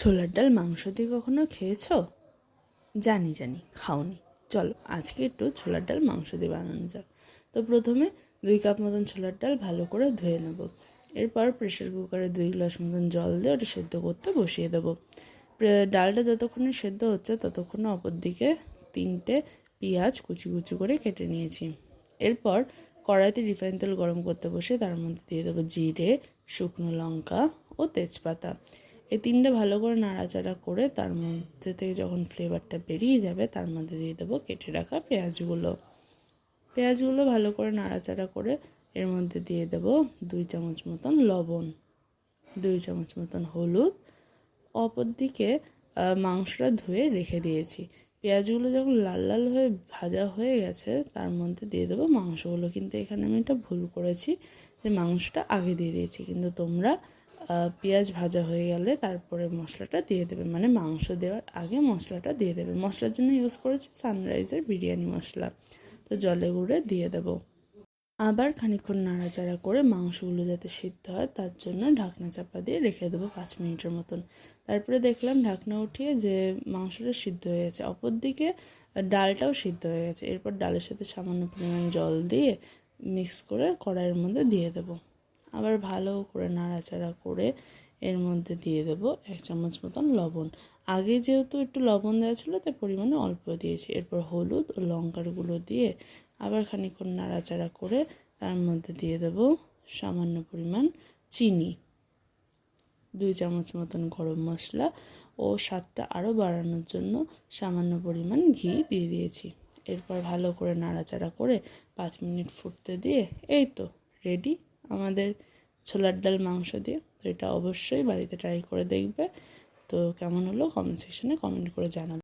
ছোলার ডাল মাংস দিয়ে কখনো খেয়েছো? জানি জানি, খাওনি। চলো, আজকে একটু ছোলার ডাল মাংস দিয়ে বানানো যাক। তো প্রথমে দুই কাপ মতন ছোলার ডাল ভালো করে ধুয়ে নেব। এরপর প্রেশার কুকারে দুই গ্লাস মতন জল দিয়ে ওটা সেদ্ধ করতে বসিয়ে দেবো। ডালটা যতক্ষণে সেদ্ধ হচ্ছে ততক্ষণে অপর দিকে তিনটে পেঁয়াজ কুচি কুচি করে কেটে নিয়েছি। এরপর কড়াইতে রিফাইন তেল গরম করতে বসে তার মধ্যে দিয়ে দেবো জিরে, শুকনো লঙ্কা ও তেজপাতা। এই তিনটে ভালো করে নাড়াচাড়া করে তার মধ্যে থেকে যখন ফ্লেভারটা বেরিয়ে যাবে, তার মধ্যে দিয়ে দেবো কেটে রাখা পেঁয়াজগুলো। পেঁয়াজগুলো ভালো করে নাড়াচাড়া করে এর মধ্যে দিয়ে দেবো দুই চামচ মতন লবণ, দুই চামচ মতন হলুদ। অপর দিকে মাংসটা ধুয়ে রেখে দিয়েছি। পেঁয়াজগুলো যখন লাল লাল হয়ে ভাজা হয়ে গেছে, তার মধ্যে দিয়ে দেবো মাংসগুলো। কিন্তু এখানে আমি একটা ভুল করেছি যে মাংসটা আগে দিয়ে দিয়েছি। কিন্তু তোমরা পেঁয়াজ ভাজা হয়ে গেলে তারপরে মশলাটা দিয়ে দেবে। মানে মাংস দেওয়ার আগে মশলাটা দিয়ে দেবে। মশলার জন্য ইউজ করেছি সানরাইজের বিরিয়ানি মশলা। তো জলে গুঁড়ে দিয়ে দেবো। আবার খানিকক্ষণ নাড়াচাড়া করে মাংসগুলো যাতে সিদ্ধ হয়, তার জন্য ঢাকনা চাপা দিয়ে রেখে দেবো পাঁচ মিনিটের মতন। তারপরে দেখলাম ঢাকনা উঠিয়ে যে মাংসটা সিদ্ধ হয়ে গেছে, অপরদিকে ডালটাও সিদ্ধ হয়ে গেছে। এরপর ডালের সাথে সামান্য পরিমাণ জল দিয়ে মিক্স করে কড়াইয়ের মধ্যে দিয়ে দেবো। আবার ভালো করে নাড়াচাড়া করে এর মধ্যে দিয়ে দেবো এক চামচ মতন লবণ। আগে যেহেতু একটু লবণ দেওয়া ছিল, তাই পরিমাণে অল্প দিয়েছি। এরপর হলুদ ও লঙ্কার গুঁড়ো দিয়ে আবার খানিকক্ষণ নাড়াচাড়া করে তার মধ্যে দিয়ে দেবো সামান্য পরিমাণ চিনি। দুই চামচ মতন গরম মশলা ও স্বাদটা আরও বাড়ানোর জন্য সামান্য পরিমাণ ঘি দিয়ে দিয়েছি। এরপর ভালো করে নাড়াচাড়া করে পাঁচ মিনিট ফুটতে দিয়ে এই তো রেডি আমাদের ছোলার ডাল, মাংস দিয়ে। তো এটা অবশ্যই বাড়িতে ট্রাই করে দেখবে। তো কেমন হলো? কমেন্ট সেকশনে কমেন্ট করে জানাবে।